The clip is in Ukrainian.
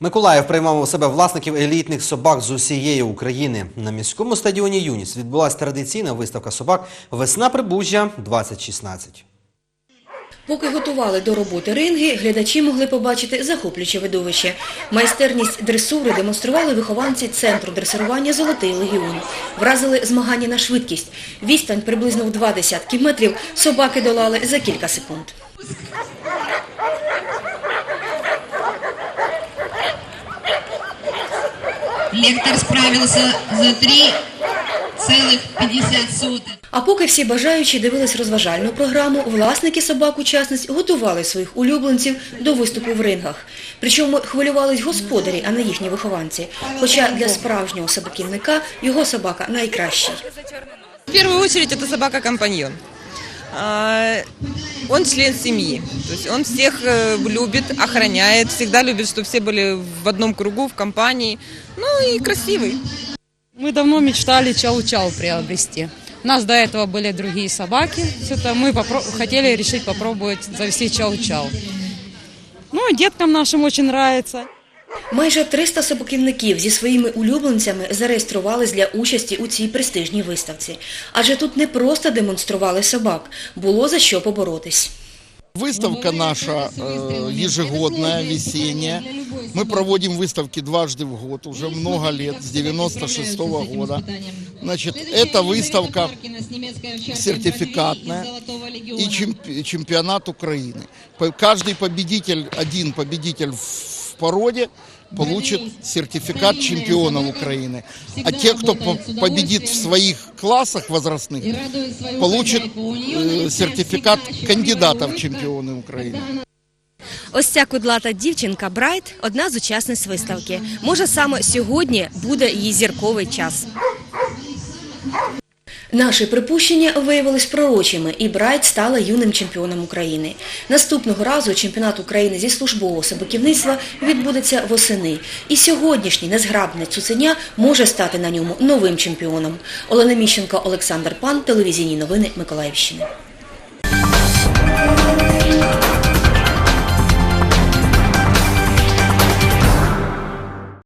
Миколаїв приймав у себе власників елітних собак з усієї України. На міському стадіоні Юніс відбулася традиційна виставка собак Весна Прибужжя 2016. Поки готували до роботи ринги, глядачі могли побачити захоплююче видовище. Майстерність дресури демонстрували вихованці Центру дресирування «Золотий легіон». Вразили змагання на швидкість. Відстань приблизно в два десятки метрів собаки долали за кілька секунд. Лектор справился за 3,50 суток. А поки всі бажаючі дивились розважальну програму, власники собак-учасниць готували своїх улюбленців до виступу в рингах. Причому хвилювались господарі, а не їхні вихованці. Хоча для справжнього собаківника його собака найкращий. В первую очередь это собака-компаньон. А, Он член семьи, то есть он всех э, любит, охраняет, всегда любит, чтобы все были в одном кругу, в компании. Ну и красивый. Мы давно мечтали чау-чау приобрести. У нас до этого были другие собаки. Что-то мы хотели решить попробовать завести чау-чау. Ну, и деткам нашим очень нравится. Майже 300 собаківників зі своїми улюбленцями зареєструвались для участі у цій престижній виставці. Адже тут не просто демонстрували собак, було за що поборотись. Выставка наша э, ежегодная, весенняя. Мы проводим выставки дважды в год, уже много лет, с 96 года. Значит, эта выставка сертификатная и чемпи- чемпионат Украины. По- Каждый победитель, один победитель в породе получит сертификат чемпионов Украины. А те, кто по- победит в своих классах возрастных, получит э, сертификат кандидата в чемпионы Украины. Ось ця кудлата дівчинка Брайт – одна з учасниць виставки. Може, саме сьогодні буде її зірковий час. Наші припущення виявились пророчими, і Брайт стала юним чемпіоном України. Наступного разу чемпіонат України зі службового собаківництва відбудеться восени. І сьогоднішній незграбне цуценя може стати на ньому новим чемпіоном. Олена Міщенко, Олександр Пан, телевізійні новини Миколаївщини.